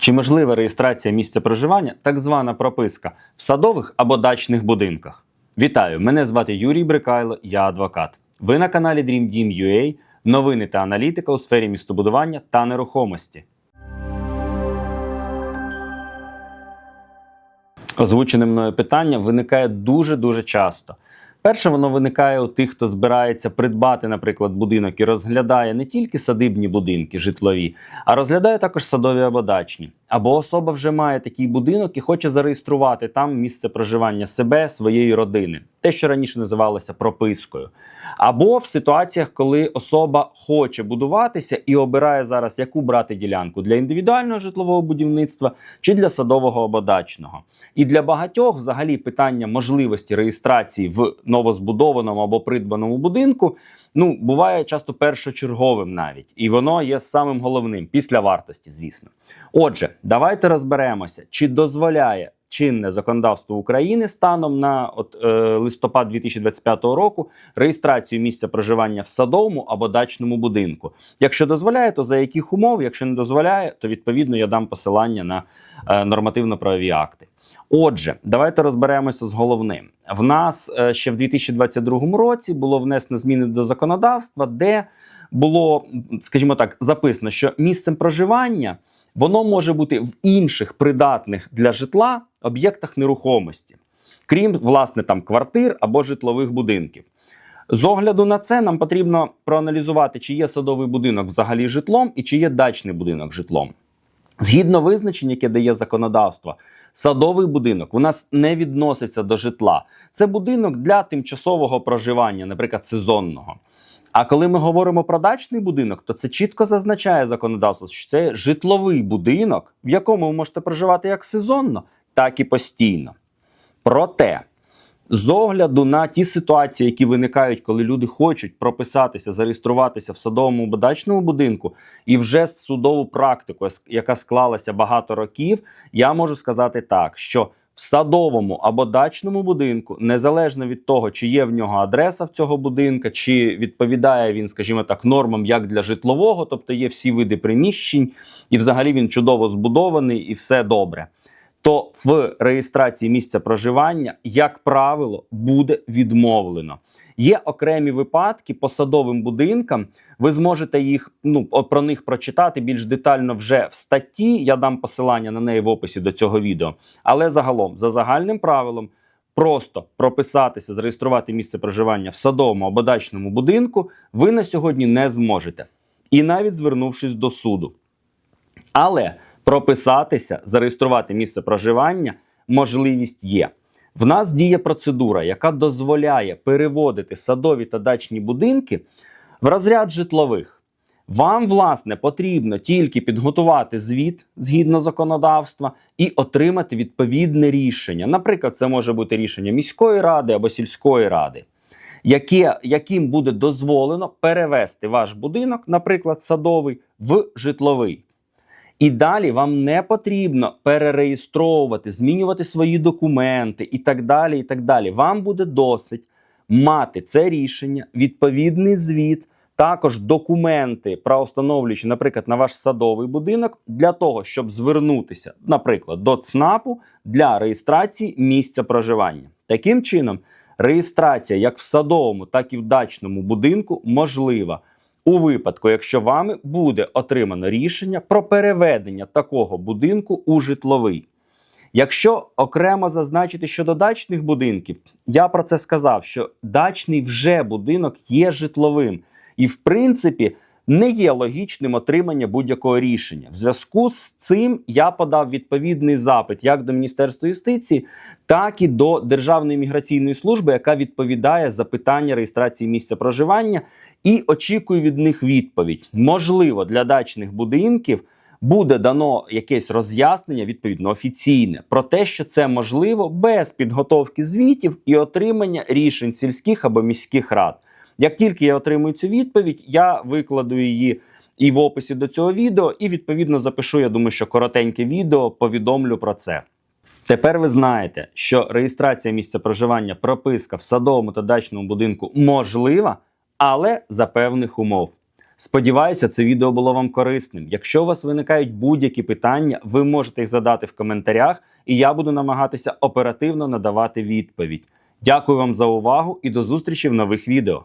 Чи можлива реєстрація місця проживання, так звана прописка в садових або дачних будинках? Вітаю! Мене звати Юрій Брикайло, я адвокат. Ви на каналі Dream Team новини та аналітика у сфері містобудування та нерухомості. Озвучене мною питання виникає дуже дуже часто. Перше, воно виникає у тих, хто збирається придбати, наприклад, будинок і розглядає не тільки садибні будинки, житлові, а розглядає також садові або дачні. Або особа вже має такий будинок і хоче зареєструвати там місце проживання себе, своєї родини, те, що раніше називалося пропискою. Або в ситуаціях, коли особа хоче будуватися і обирає зараз, яку брати ділянку для індивідуального житлового будівництва чи для садового або дачного. І для багатьох, взагалі, питання можливості реєстрації в новозбудованому або придбаному будинку ну буває часто першочерговим навіть, і воно є самим головним після вартості, звісно. Отже, давайте розберемося, чи дозволяє чинне законодавство України станом на от, е, листопад 2025 року реєстрацію місця проживання в садовому або дачному будинку. Якщо дозволяє, то за яких умов? Якщо не дозволяє, то відповідно я дам посилання на е, нормативно-правові акти. Отже, давайте розберемося з головним. В нас е, ще в 2022 році було внесено зміни до законодавства, де було, скажімо так, записано, що місцем проживання воно може бути в інших придатних для житла об'єктах нерухомості, крім власне там квартир або житлових будинків. З огляду на це нам потрібно проаналізувати, чи є садовий будинок взагалі житлом і чи є дачний будинок житлом. Згідно визначень, яке дає законодавство, садовий будинок у нас не відноситься до житла. Це будинок для тимчасового проживання, наприклад, сезонного. А коли ми говоримо про дачний будинок, то це чітко зазначає законодавство, що це житловий будинок, в якому ви можете проживати як сезонно, так і постійно. Проте, з огляду на ті ситуації, які виникають, коли люди хочуть прописатися, зареєструватися в садовому дачному будинку, і вже судову практику, яка склалася багато років, я можу сказати так, що в садовому або дачному будинку, незалежно від того, чи є в нього адреса в цього будинка, чи відповідає він, скажімо так, нормам як для житлового, тобто є всі види приміщень, і взагалі він чудово збудований і все добре. То в реєстрації місця проживання, як правило, буде відмовлено. Є окремі випадки по садовим будинкам. Ви зможете їх ну про них прочитати більш детально вже в статті. Я дам посилання на неї в описі до цього відео. Але загалом, за загальним правилом, просто прописатися, зареєструвати місце проживання в садовому або дачному будинку, ви на сьогодні не зможете. І навіть звернувшись до суду. Але прописатися, зареєструвати місце проживання можливість є. В нас діє процедура, яка дозволяє переводити садові та дачні будинки в розряд житлових. Вам, власне, потрібно тільки підготувати звіт згідно законодавства і отримати відповідне рішення. Наприклад, це може бути рішення міської ради або сільської ради, яке, яким буде дозволено перевести ваш будинок, наприклад, садовий, в житловий. І далі вам не потрібно перереєстровувати, змінювати свої документи і так далі. і так далі. Вам буде досить мати це рішення, відповідний звіт, також документи, правостановлюючи, наприклад, на ваш садовий будинок, для того, щоб звернутися, наприклад, до ЦНАПу для реєстрації місця проживання. Таким чином, реєстрація як в садовому, так і в дачному будинку можлива у випадку, якщо вами буде отримано рішення про переведення такого будинку у житловий. Якщо окремо зазначити щодо дачних будинків, я про це сказав, що дачний вже будинок є житловим, і в принципі не є логічним отримання будь-якого рішення. В зв'язку з цим я подав відповідний запит як до Міністерства юстиції, так і до Державної міграційної служби, яка відповідає за питання реєстрації місця проживання, і очікую від них відповідь. Можливо, для дачних будинків. Буде дано якесь роз'яснення, відповідно офіційне, про те, що це можливо без підготовки звітів і отримання рішень сільських або міських рад. Як тільки я отримую цю відповідь, я викладу її і в описі до цього відео, і відповідно запишу. Я думаю, що коротеньке відео повідомлю про це. Тепер ви знаєте, що реєстрація місця проживання, прописка в садовому та дачному будинку можлива, але за певних умов. Сподіваюся, це відео було вам корисним. Якщо у вас виникають будь-які питання, ви можете їх задати в коментарях, і я буду намагатися оперативно надавати відповідь. Дякую вам за увагу і до зустрічі в нових відео.